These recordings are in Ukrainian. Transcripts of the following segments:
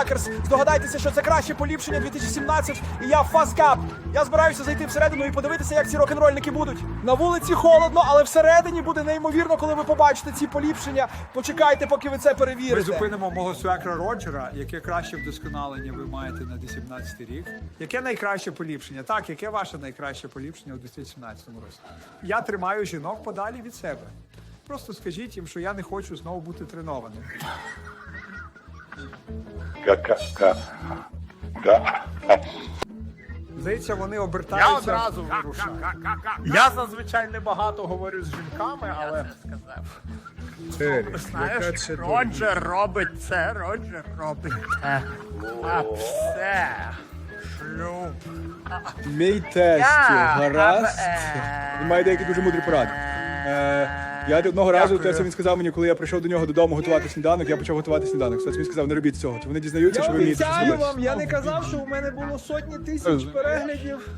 Хакерс. Здогадайтеся, що це краще поліпшення 2017, і я Фазкап. Я збираюся зайти всередину і подивитися, як ці рок-н-рольники будуть. На вулиці холодно, але всередині буде неймовірно, коли ви побачите ці поліпшення. Почекайте, поки ви це перевірите. Ми зупинимо мого свекра Роджера, яке краще вдосконалення ви маєте на 2017 рік. Яке найкраще поліпшення? Так, яке ваше найкраще поліпшення у 2017 році? Я тримаю жінок подалі від себе. Просто скажіть їм, що я не хочу знову бути тренованим. Ка-ка-ка. Ка. Здається, вони Я одразу вирушаю. Я зазвичай небагато говорю з жінками, але знаєш, Роджер робить це, Роджер робить те. А все. Шлюб. Мій тесть Я, гаразд. е, Він має деякі дуже мудрі поради. Е, я одного разу, те, що він сказав мені, коли я прийшов до нього додому готувати сніданок, я почав готувати сніданок. Це він сказав, не робіть цього. Чи вони дізнаються, що ви вмієте щось обіцяю робити? вам, я не казав, що у мене було сотні тисяч переглядів.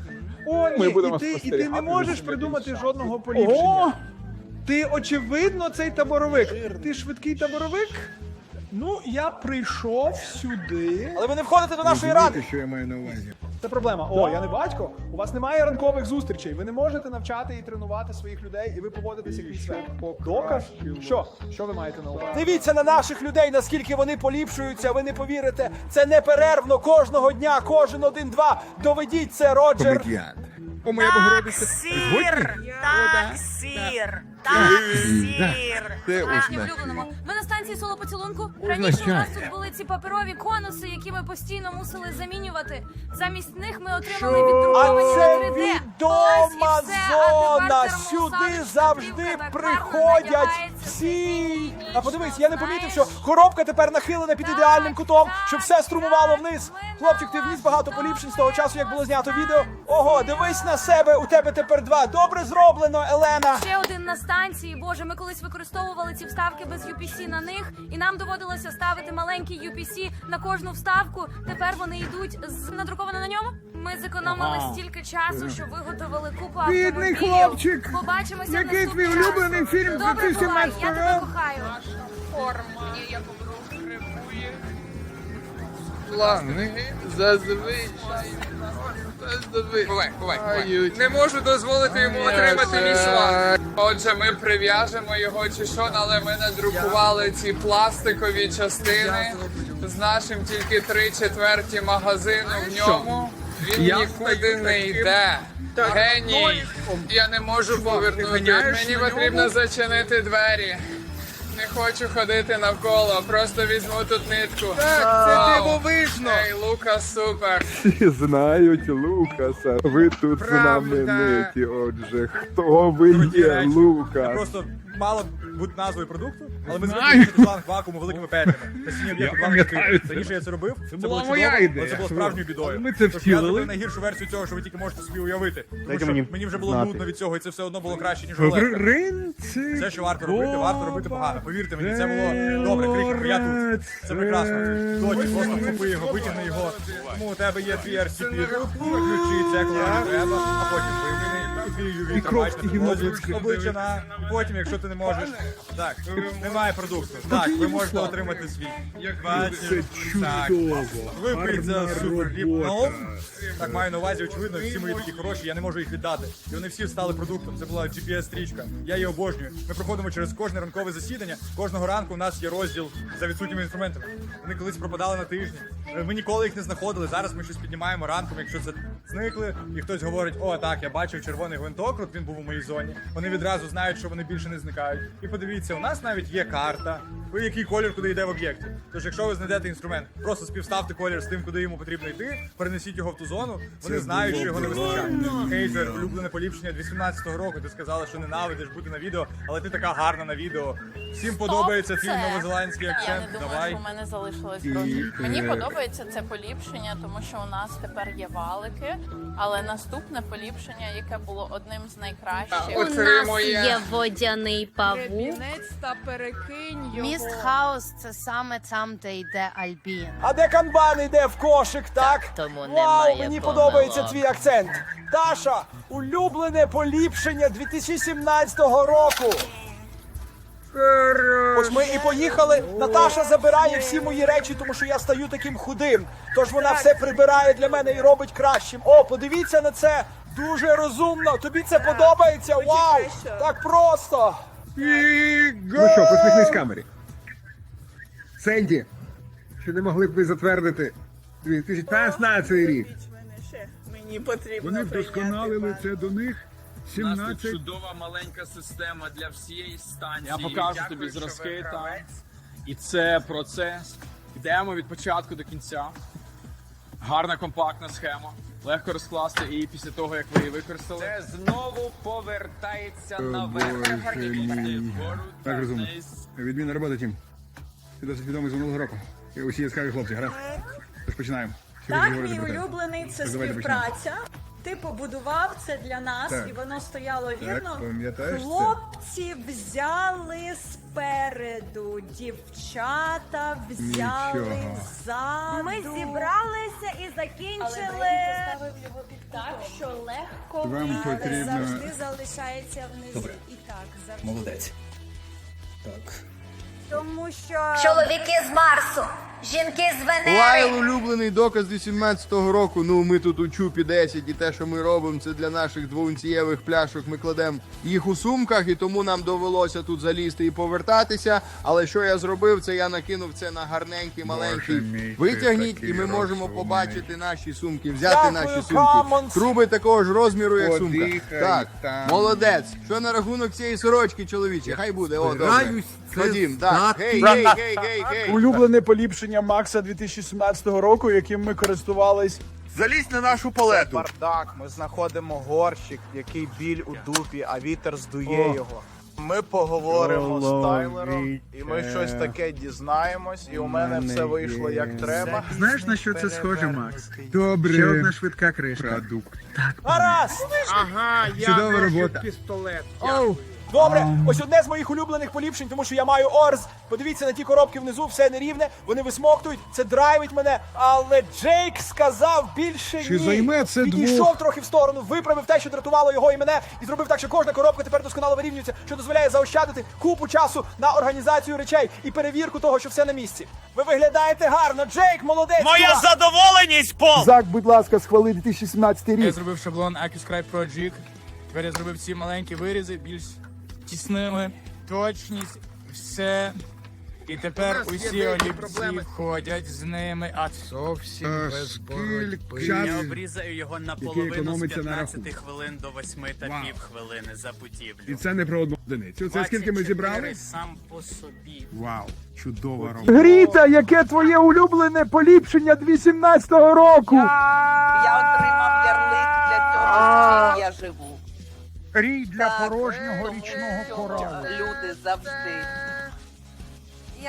О, ні, Ми будемо і ти, і ти не спостерігати можеш придумати жодного поліпшення. Ти очевидно цей таборовик. Ти швидкий таборовик? Ну, я прийшов сюди. Але ви не входите до нашої ради. що я маю на увазі. Це проблема. О, я не батько. У вас немає ранкових зустрічей. Ви не можете навчати і тренувати своїх людей, і ви поводитеся як свят. Доказ? Що? Що ви маєте на увазі? Дивіться на наших людей, наскільки вони поліпшуються. Ви не повірите. Це неперервно кожного дня, кожен один-два. Доведіть це, Роджер. Комедіант. О, моя Богородиця. Сір! Так, сір! Так, сір! Це означає. влюбленому. Ми на станції соло поцілунку. Раніше у нас тут були ці паперові конуси, які ми постійно мусили замінювати. Замість них ми отримали віддруковані це на 3D. відома Ось і все. А зона. Сюди завжди плівка приходять надягається всі. А подивись, я не помітив, що знаєш. коробка тепер нахилена під Так, ідеальним кутом, так, щоб все струмувало вниз. Хлопчик, ти вніс багато поліпшень з того часу, як було знято відео. Ого, дивись на себе, у тебе тепер два. Добре зроблено, Елена. Ще один на станції. Боже, ми колись використовували ці вставки без UPC на них, і нам доводилося ставити маленький UPC на кожну вставку. Тепер вони йдуть з надруковано на ньому. Ми зекономили стільки часу, що виготовили купу Бідний автомобілів. хлопчик! Побачимося Який наступного твій улюблений фільм Добре, 2017 Миколай, я тебе року? кохаю. я зазвичай. Бувай, бувай, Не можу дозволити йому отримати мій слаг. Отже, ми прив'яжемо його чи що, але ми надрукували ці пластикові частини з нашим тільки три четверті магазину в ньому. Він нікуди не йде. Геній. Я не можу повернути. Мені потрібно зачинити двері. Не хочу ходити навколо, просто візьму тут нитку. Так, це дивовижно. Ей, Лука, супер. Всі знають Лукаса. Ви тут знамениті. Отже, хто ви є, Лукас? Просто мало бути назвою продукту, але ми звикли до шланг вакууму великими петлями. Об'єкти. Раніше я це робив. Це, було була чудово, моя але ідея. Це було справжньою бідою. Ми це Тож Я втілили. зробив найгіршу версію цього, що ви тільки можете собі уявити. Тому що мені, вже було нудно від цього, і це все одно було краще, ніж рулетка. Принцип. Все, що варто робити, варто робити погано. Повірте мені, це було добре, крик, я тут. Це прекрасно. Тоді просто вхопи його, витягни його. Тому у тебе є твій RCP, включи це, коли треба, а потім вийми і твій UV тримаєш на обличчя на, і потім, якщо ти не можеш. Так, немає продукту. Так, ви можете отримати свій. Бачиш, так. Випий це супер ліп. Так маю на увазі, очевидно, всі мої такі хороші, я не можу їх віддати. І вони всі стали продуктом. Це була GPS-стрічка. Я її обожнюю. Ми проходимо через кожне ранкове засідання. Кожного ранку у нас є розділ за відсутніми інструментами. Вони колись пропадали на тижні. Е, Ми ніколи їх не знаходили. Зараз ми щось піднімаємо ранком, якщо це зникли, і хтось говорить: о, так, я бачив червоний гвинтокрут, він був у моїй зоні. Вони відразу знають, що вони більше не зникають. І подивіться, у нас навіть є карта. Який колір куди йде в об'єкті. Тож, якщо ви знайдете інструмент, просто співставте колір з тим, куди йому потрібно йти, перенесіть його в ту зону. Вони знають, що його не вистачає. Хейтер, улюблене поліпшення 2018 року. Ти сказала, що ненавидиш бути на відео, але ти така гарна на відео. Всім подобається твій це. новозеландський Я акцент. не думаю, Давай. що в мене залишилось грошей. Мені подобається це поліпшення, тому що у нас тепер є валики. Але наступне поліпшення, яке було одним з найкращих, У нас є водяний павук. Та перекинь його. Міст хаус це саме там, де йде Альбін. А де канбан йде в кошик, так? тому Вау, мені помилок. подобається твій акцент. Таша, улюблене поліпшення 2017 року. Ось ми і поїхали. Наташа забирає всі мої речі, тому що я стаю таким худим. Тож вона все прибирає для мене і робить кращим. О, подивіться на це. Дуже розумно. Тобі це подобається? Вау! Так просто. Ну що, посміхнись камері. Сенді, чи не могли б ви затвердити 2015 рік? Мені потрібно Вони вдосконалили це до них. У нас 17 тут чудова маленька система для всієї станції. Я покажу Дякую, тобі зразки там. І це процес. Йдемо від початку до кінця. Гарна компактна схема. Легко розкласти і після того, як ви її використали. Це знову повертається наверх. Боже мій. Так розумно. Відмінна робота, Тім. Ти досить відомий з минулого року. І усі яскраві хлопці, гаразд? Тож починаємо. Так, мій про те? улюблений це Давайте співпраця. Ти побудував це для нас, Так. і воно стояло вірно. пам'ятаєш це? Хлопці взяли спереду, дівчата взяли Нічого. ззаду. Ми зібралися і закінчили. так, що легко Вам вийде. потрібно- завжди залишається внизу. І так, завжди. Молодець. Тому що Чоловіки з Марсу, жінки з Венери. Лайл улюблений доказ 18-го року. Ну ми тут у чупі 10 і те, що ми робимо, це для наших двоунцієвих пляшок. Ми кладемо їх у сумках, і тому нам довелося тут залізти і повертатися. Але що я зробив, це я накинув це на гарненький маленький. мій, Витягніть, і ми можемо побачити наші сумки, взяти Дякую, наші сумки. Камонс. Труби такого ж розміру, як сумка. Так, там. молодець. Що на рахунок цієї сорочки, чоловіче? Хай буде. О, добре. Ходім, так. Гей, гей, гей, гей, гей. Улюблене поліпшення Макса 2017 року, яким ми користувались. Залізь на нашу палету. Бардак, ми знаходимо горщик, який біль у дупі, а вітер здує його. Ми поговоримо з Тайлером, і ми щось таке дізнаємось, і у мене все вийшло як треба. Знаєш на що це схоже, Макс? Добре. Ще одна швидка кришка. Продукт. Гаразд! Ага, я Чудова робота. пістолет. Оу. Добре, ось одне з моїх улюблених поліпшень, тому що я маю орз. Подивіться на ті коробки внизу, все нерівне, вони висмоктують, це драйвить мене. Але Джейк сказав більше Чи ні. займе це Підійшов двох? трохи в сторону, виправив те, що дратувало його і мене, і зробив так, що кожна коробка тепер досконало вирівнюється, що дозволяє заощадити купу часу на організацію речей і перевірку того, що все на місці. Ви виглядаєте гарно, Джейк, молодець! чувак! задоволеність, Пол! Зак, будь ласка, схвали 2017 Я зробив шаблон Accuscribe Pro Jig. Тепер я зробив ці маленькі вирізи більш тісними, точність, все. І тепер усі олівці входять з ними, а Зовсім без боротьби. Час, обрізаю його на який економиться на хвилин до 8 та Вау. півхвилини за будівлю. І це не про одну одиницю. Це скільки ми зібрали? сам по собі. Вау, чудова робота. Гріта, яке твоє улюблене поліпшення 2017 року? Я отримав ярлик для того, що я живу. Рій для порожнього річного коралу. Люди завжди.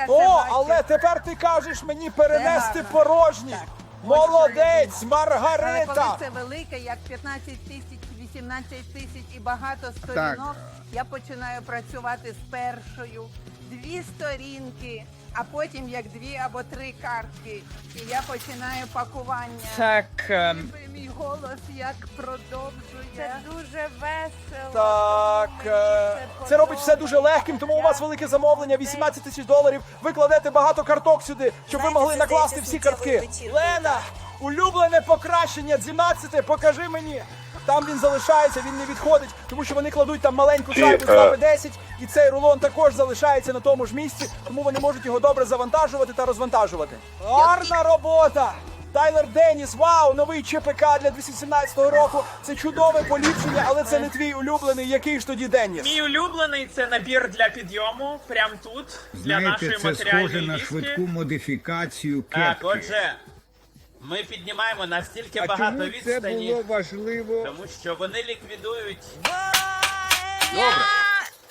О, але тепер ти кажеш мені перенести порожні. Молодець, Маргарита! це велике, як 15 тисяч, 18 тисяч і багато сторінок, я починаю працювати з першою. Дві сторінки, а потім як дві або три картки. І я починаю пакування. Так, І Мій голос як продовжує. це дуже весело. Так, е, це робить все дуже легким, тому у вас велике замовлення, 18 тисяч доларів. Ви кладете багато карток сюди, щоб ви могли накласти всі картки. Лена, улюблене покращення 12, покажи мені. Там він залишається, він не відходить, тому що вони кладуть там маленьку шайбу з е, вами 10, і цей рулон також залишається на тому ж місці, тому вони можуть його добре завантажувати та розвантажувати. Гарна робота! Тайлер Деніс, вау, новий ЧПК для 2017 року. Це чудове поліпшення, але це не твій улюблений. Який ж тоді Деніс? Мій улюблений це набір для підйому, прямо тут, для нашої матеріальної віскі. модифікацію Так, отже, ми піднімаємо настільки багато відстані, важливо? тому що вони ліквідують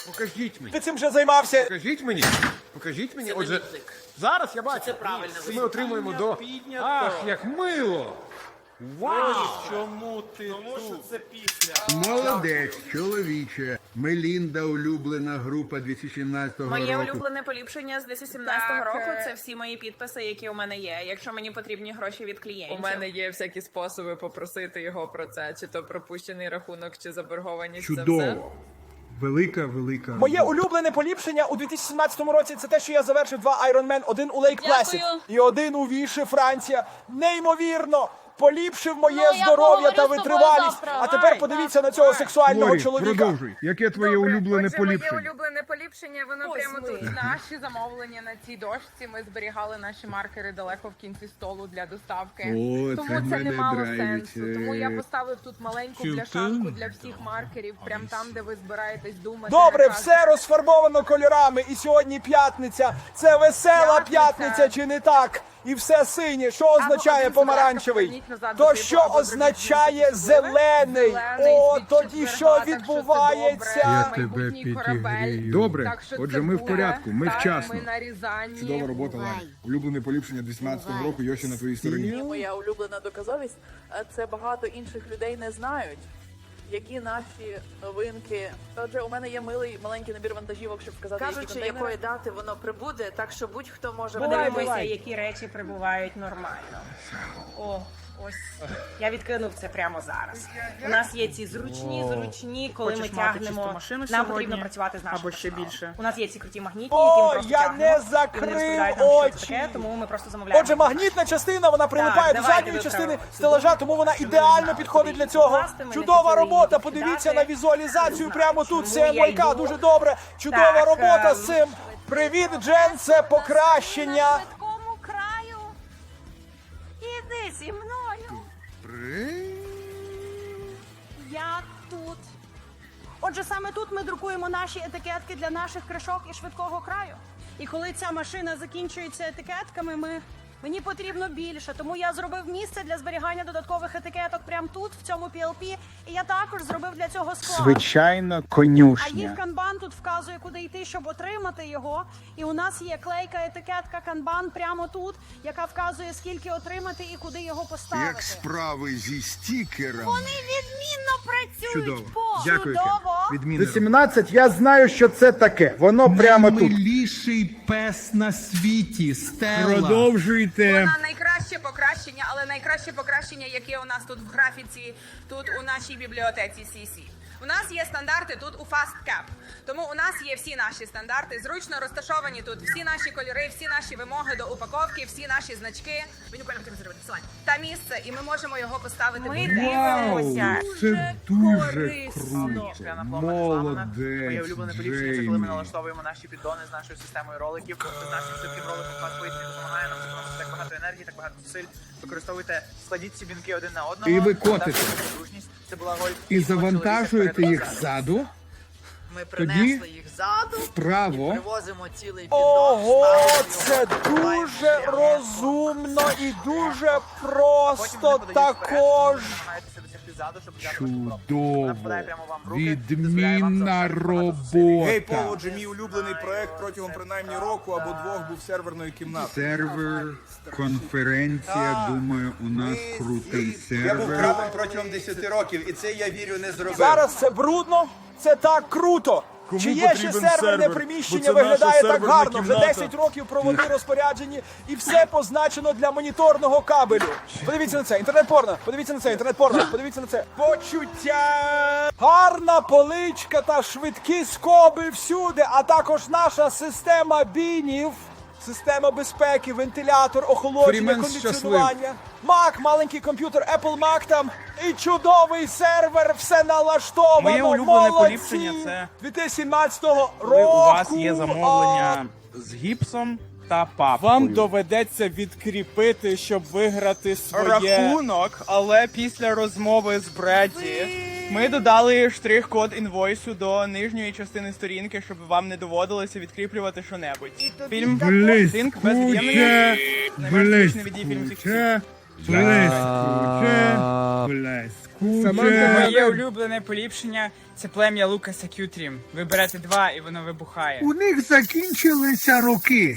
Покажіть мені. Ти цим вже займався. Покажіть мені. Покажіть мені. Отже, зараз я бачу. Це правильно. Ми отримуємо до. Ах, як мило! Вау! Чому ти Тому що це після. Молодець, чоловіче. Мелінда улюблена група 2017 Моє року. улюблене поліпшення з 2017 року це всі мої підписи, які у мене є. Якщо мені потрібні гроші від клієнтів. У мене є всякі способи попросити його про це, чи то пропущений рахунок, чи заборгованість. Це все. Чудово. Велика, велика. Моє улюблене поліпшення у 2017 році це те, що я завершив два Ironman, один у Lake Placid Дякую. і один у Віші, Франція. Неймовірно! Поліпшив моє Ну, здоров'я та витривалість. А тепер подивіться на цього сексуального Лорі, чоловіка. продовжуй. Яке твоє улюблене поліпшення? улюблене поліпшення, воно Ось прямо ми. тут. Наші замовлення на цій дошці. Ми зберігали наші маркери далеко в кінці столу для доставки. О, тому це це, не мало драйвить. сенсу. Тому я поставив тут маленьку пляшанку для всіх маркерів, прямо там, де ви збираєтесь думати. Добре, все розфарбовано кольорами. І сьогодні п'ятниця. Це весела п'ятниця, чи не так? І все синє. Що означає помаранчевий? То що означає зелений? О, тоді що відбувається? добре. Майбутній корабель. Добре, отже, ми в порядку, ми вчасно. Чудова робота, Ларі. Улюблене поліпшення 2017 року, Йоші на твоїй стороні. Моя улюблена доказовість це багато інших людей не знають. Які наші новинки? Отже, у мене є милий маленький набір вантажівок, щоб вказати, які Кажучи, контейнери. якої дати воно прибуде, так що будь-хто може Бувай, подивитися, які речі прибувають нормально. О, ось я відкинув це прямо зараз. У нас є ці зручні, зручні, коли ми тягнемо. машину. Нам потрібно працювати з нашим або ще більше. У нас є ці круті магнітні, які ми О, просто я тягнемо, не і вони закрив розповідають нам, що це очі. таке, тому ми просто замовляємо. Отже, магнітна частина вона прилипає до давайте задньої частини цю стелажа, тому вона ідеально підходить для цього. покласти. Ми не Чудова хотіли робота. Подивіться на візуалізацію прямо тут. чому Це я МВК. йду. Дуже добре. Чудова Так, робота з ем, цим. Привіт, Джен. Це покращення. Отже, саме тут ми друкуємо наші етикетки для наших кришок і швидкого краю. І коли ця машина закінчується етикетками, ми. Мені потрібно більше, тому я зробив місце для зберігання додаткових етикеток прямо тут, в цьому PLP, і я також зробив для цього склад. Звичайно, А їх канбан тут вказує, куди йти, щоб отримати його. І у нас є клейка етикетка канбан прямо тут, яка вказує, скільки отримати і куди його поставити. справи зі стікером. Вони відмінно працюють. Чудово. По. Дякую. Чудово. Відмінно. 17 я знаю, що це таке. Воно прямо тут. Наймиліший пес на світі. Стелла. Продовжуйте. Вона найкраще покращення, але найкраще покращення, яке у нас тут в графіці, тут у нашій бібліотеці CC. У нас є стандарти тут у FastCap. Тому у нас є всі наші стандарти, зручно розташовані тут всі наші кольори, всі наші вимоги до упаковки, всі наші значки. Прямо хотіли зробити. Та місце, і ми можемо його поставити. Ми дивимося. Це дуже корисно. круто. Молодець, Моє улюблене поліпшення це коли ми налаштовуємо наші піддони з нашою системою роликів. З нашим швидким роликом Fast допомагає нам зекономити так багато енергії, так багато зусиль. Використовуйте, складіть ці бінки один на одного. І ви котите. І завантажуєте їх ззаду, Ми принесли їх ззаду, вправо. привозимо цілий Ого, це дуже розумно і дуже просто також. взяти вашу коробку. Чудово. Відмінна робота! Гей, Поло, мій улюблений проект протягом принаймні року або двох був серверною кімнатою. Сервер, конференція, думаю, у нас крутий сервер. Я був крабом протягом 10 років, і це я вірю не зробив. Зараз це брудно, це так круто. Кому Чи є ще серверне сервер? приміщення виглядає так гарно? Вже кімната. 10 років проводи розпоряджені і все позначено для моніторного кабелю. Подивіться на це, інтернет-порно, подивіться на це, інтернет-порно, подивіться на це. Почуття! Гарна поличка та швидкі скоби всюди, а також наша система бінів. Система безпеки, вентилятор, охолодження, Фрімен кондиціонування. Mac, маленький комп'ютер, Apple Mac там і чудовий сервер, все налаштовано. Моє улюблене молодці. поліпшення це 2017 року. Коли у вас є замовлення з гіпсом та папкою. Вам доведеться відкріпити, щоб виграти своє рахунок, але після розмови з Бредді ми додали штрих-код інвойсу до нижньої частини сторінки, щоб вам не доводилося відкріплювати що-небудь. Фільм Синк без. Найменш фільм. Блискуче, блискуче. Моє улюблене поліпшення це плем'я Лукаса Кютрім. Ви берете два і воно вибухає. У них закінчилися роки.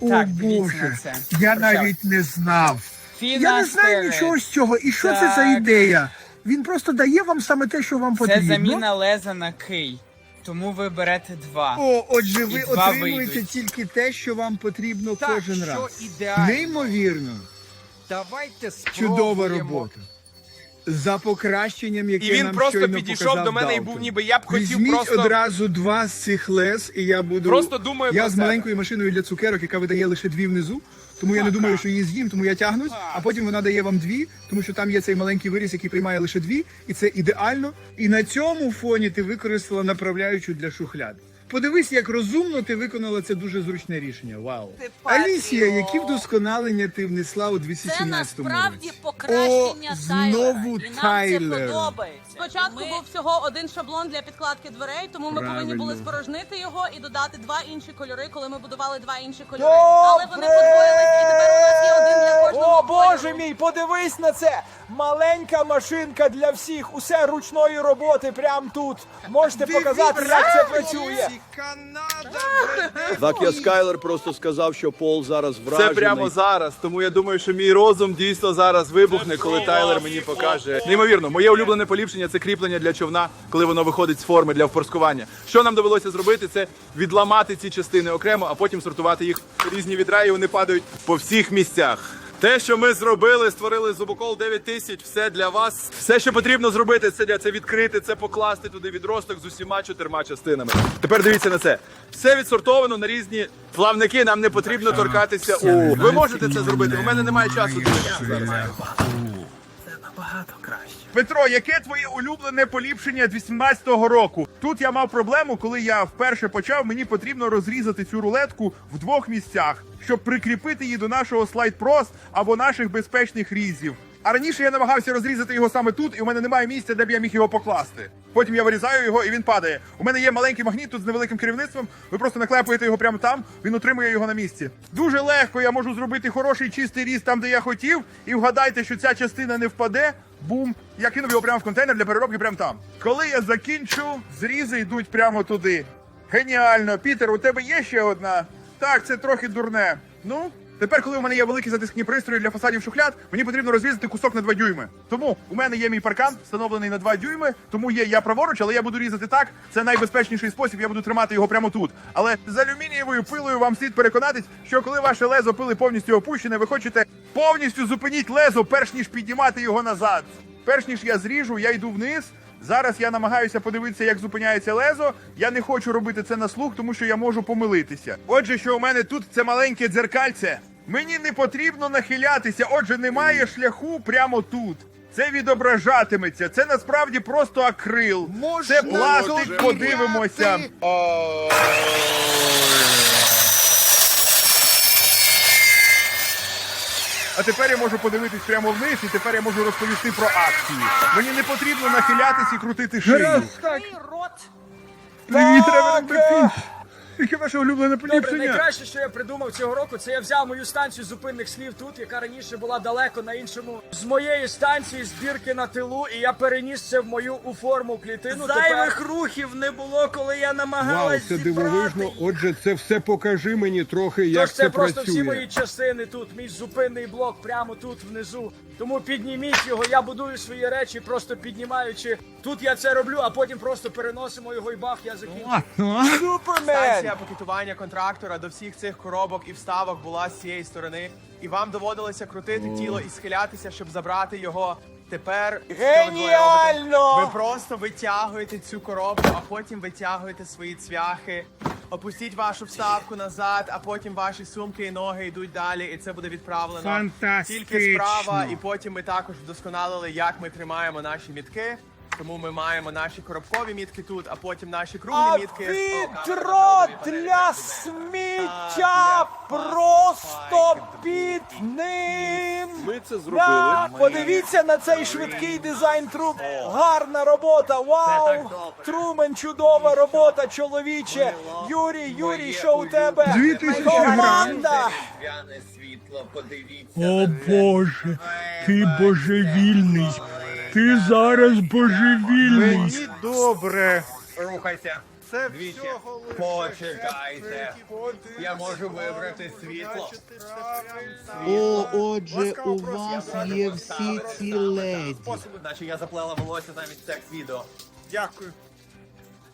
О Так, дивіться на Боже, це. я навіть не знав. Я не знаю нічого з цього. І що це за ідея? Він просто дає вам саме те, що вам Це заміна леза на кий. Тому ви берете два. О, отже, ви два отримуєте вийдуть. тільки те, що вам потрібно кожен раз. ідеально. Неймовірно. Давайте Чудова робота. за покращенням, яке І він нам просто щойно підійшов показав до мене і Далтон. був ніби я б хотів Візьміть просто- одразу два з цих лез, і я буду. Просто думаю Я про з себе. маленькою машиною для цукерок, яка видає лише дві внизу. Тому я не думаю, що її з'їм, тому я тягнусь, а потім вона дає вам дві, тому що там є цей маленький виріс, який приймає лише дві, і це ідеально. І на цьому фоні ти використала направляючу для шухляд. Подивись, як розумно ти виконала це дуже зручне рішення. Вау. Алісія, які вдосконалення ти внесла у 2017 році? покращення О, знову Тайлер. Спочатку був всього один шаблон для підкладки дверей, тому ми повинні Правильно. були спорожнити його і додати два інші кольори, коли ми будували два інші кольори. Добре! Але вони подвоїлись, і тепер у нас є один для кожного. О, боже кольору. мій, подивись на це! Маленька машинка для всіх, усе ручної роботи прямо тут. Можете показати, як це працює. Так я Скайлер просто сказав, що Пол зараз Це прямо зараз. Тому я думаю, що мій розум дійсно зараз вибухне, коли Тайлер мені покаже. Неймовірно, моє улюблене поліпшення це кріплення для човна, коли воно виходить з форми для впорскування. Що нам довелося зробити, це відламати ці частини окремо, а потім сортувати їх в різні відра, і вони падають по всіх місцях. Те, що ми зробили, створили зубокол 9000, все для вас. Все, що потрібно зробити, це для це відкрити, це покласти туди відросток з усіма чотирма частинами. Тепер дивіться на це. Все відсортовано на різні плавники. Нам не потрібно торкатися. у ви можете це зробити. У мене немає часу Це набагато зараз. Петро, яке твоє улюблене поліпшення 18-го року? Тут я мав проблему, коли я вперше почав. Мені потрібно розрізати цю рулетку в двох місцях, щоб прикріпити її до нашого слайд прос або наших безпечних різів. А раніше я намагався розрізати його саме тут, і у мене немає місця, де б я міг його покласти. Потім я вирізаю його і він падає. У мене є маленький магніт тут з невеликим керівництвом. Ви просто наклепуєте його прямо там, він утримує його на місці. Дуже легко я можу зробити хороший чистий різ там, де я хотів, і вгадайте, що ця частина не впаде. Бум! Я кинув його прямо в контейнер для переробки прямо там. Коли я закінчу, зрізи йдуть прямо туди. Геніально, Пітер, у тебе є ще одна? Так, це трохи дурне. Ну, тепер, коли у мене є великі затискні пристрої для фасадів шухляд, мені потрібно розрізати кусок на 2 дюйми. Тому у мене є мій паркан, встановлений на 2 дюйми, тому є я праворуч, але я буду різати так. Це найбезпечніший спосіб, я буду тримати його прямо тут. Але з алюмінієвою пилою вам слід переконатись, що коли ваше лезо пили повністю опущене, ви хочете повністю зупиніть лезо, перш ніж піднімати його назад. Перш ніж я зріжу, я йду вниз. Зараз я намагаюся подивитися, як зупиняється лезо. Я не хочу робити це на слух, тому що я можу помилитися. Отже, що у мене тут це маленьке дзеркальце. Мені не потрібно нахилятися, отже, немає шляху прямо тут. Це відображатиметься. Це насправді просто акрил. це пластик, подивимося. А тепер я можу подивитись прямо вниз, і тепер я можу розповісти про акції. Мені не потрібно нахилятись і крутити шию. Мені треба робити. Яке ваше улюблене Добре, поліпшення? найкраще, що я придумав цього року, це я взяв мою станцію зупинних слів тут, яка раніше була далеко на іншому. З моєї станції збірки на тилу, і я переніс це в мою у форму клітину. Зайвих рухів не було, коли я Вау, намагалась це зібрати. дивовижно. Отже, це все покажи мені трохи, як Тож це, це просто всі працює. мої частини тут, мій зупинний блок прямо тут внизу. Тому підніміть його, я будую свої речі, просто піднімаючи. Тут я це роблю, а потім просто переносимо його і бах, я закінчу. Супермен! Станція пакетування контрактора до всіх цих коробок і вставок була з цієї сторони, і вам доводилося крутити тіло і схилятися, щоб забрати його. Тепер Геніально! Ви просто витягуєте цю коробку, а потім витягуєте свої цвяхи. Опустіть вашу вставку назад, а потім ваші сумки і ноги йдуть далі, і це буде відправлено Фантастично! тільки справа. І потім ми також вдосконалили, як ми тримаємо наші мітки. Тому ми маємо наші коробкові мітки тут, а потім наші круглі А мітки. відро для сміття просто під ним. Ми це Да, зробили. подивіться на цей швидкий дизайн труб. Гарна робота. Вау! Трумен, чудова робота, чоловіче. Юрій, Юрій, що у тебе? Дві тисячі Команда. О Боже, ти божевільний. Ти зараз божевільний. Мені добре. Рухайся. Це Двічі. Почекайте. Я можу вибрати світло. О, отже, у вас є всі ці леді. Способи, наче я заплела волосся навіть секс відео. Дякую.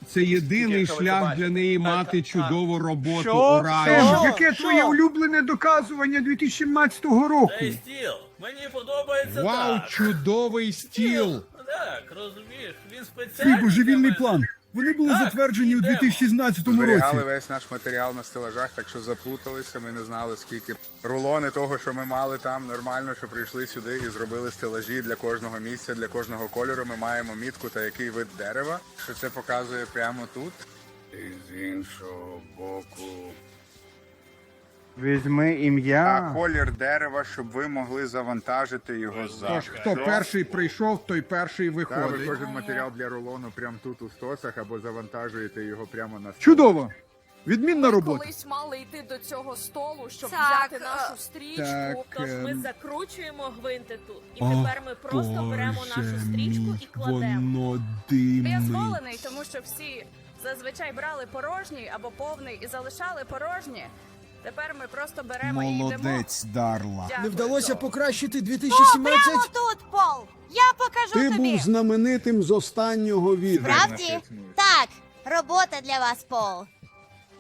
Це єдиний шлях для неї мати чудову роботу у раї. Що? Яке твоє улюблене доказування 2017 року? стіл. Мені подобається Вау, чудовий стіл! Так, розумієш, він Твій спеціально. божевільний план. Вони були затверджені у 2016 році. Зберігали весь наш матеріал на стелажах, так що заплуталися. Ми не знали, скільки рулони того, що ми мали там, нормально, що прийшли сюди і зробили стелажі для кожного місця, для кожного кольору. Ми маємо мітку та який вид дерева, що це показує прямо тут. І з іншого боку. Візьми А ім'я. колір дерева, щоб ви могли завантажити його Тож, завжди. хто перший прийшов, той перший Та, ви виходить. кожен матеріал для рулону прямо тут у стосах або завантажуєте його прямо на стіл. Чудово! Відмінна робота. Колись мали йти до цього столу, щоб Так, взяти е, нашу стрічку. так, Тож ми ем. закручуємо гвинти тут. І О, тепер ми просто беремо нашу стрічку і кладемо. Воно Я димить. зголений, тому що всі зазвичай брали порожній або повний і залишали порожні. Тепер ми просто беремо і йдемо. Дарла. Дякую. вдалося покращити Прямо 2017? тут, Пол! Я покажу Ти тобі. був знаменитим з останнього відео. Правді? Так, робота для вас, Пол.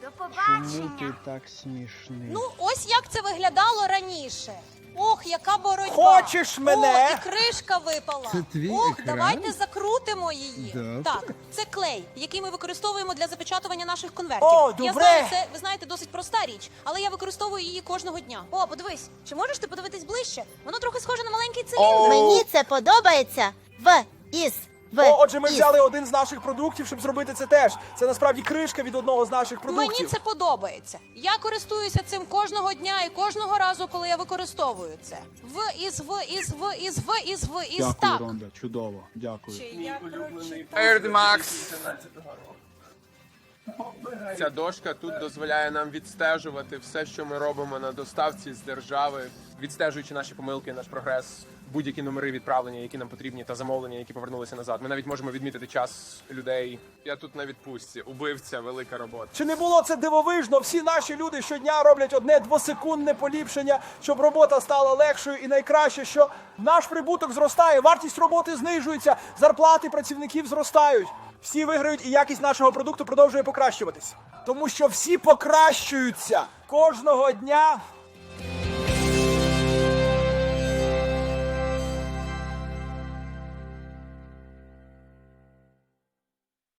До побачення. так смішний? Ну, ось як це виглядало раніше. Ох, яка боротьба. Хочеш мене? О, і кришка випала. Це твій Ох, екран? давайте закрутимо її. Да. Так, це клей, який ми використовуємо для запечатування наших конвертів. О, Я добре. знаю, це ви знаєте досить проста річ, але я використовую її кожного дня. О, подивись, чи можеш ти подивитись ближче? Воно трохи схоже на маленький циліндр. Мені це подобається. В із в О, отже, ми взяли один з наших продуктів, щоб зробити це теж. Це насправді кришка від одного з наших продуктів. Мені це подобається. Я користуюся цим кожного дня і кожного разу, коли я використовую це. В із в із в із в із в із так. Ронда, чудово. Дякую. Air Max. Ця дошка тут дозволяє нам відстежувати все, що ми робимо на доставці з держави, відстежуючи наші помилки, наш прогрес, будь-які номери відправлення, які нам потрібні, та замовлення, які повернулися назад. Ми навіть можемо відмітити час людей. Я тут на відпустці. Убивця, велика робота. Чи не було це дивовижно? Всі наші люди щодня роблять одне двосекундне поліпшення, щоб робота стала легшою. І найкраще, що наш прибуток зростає, вартість роботи знижується, зарплати працівників зростають. Всі виграють, і якість нашого продукту продовжує покращуватись. Тому що всі покращуються кожного дня.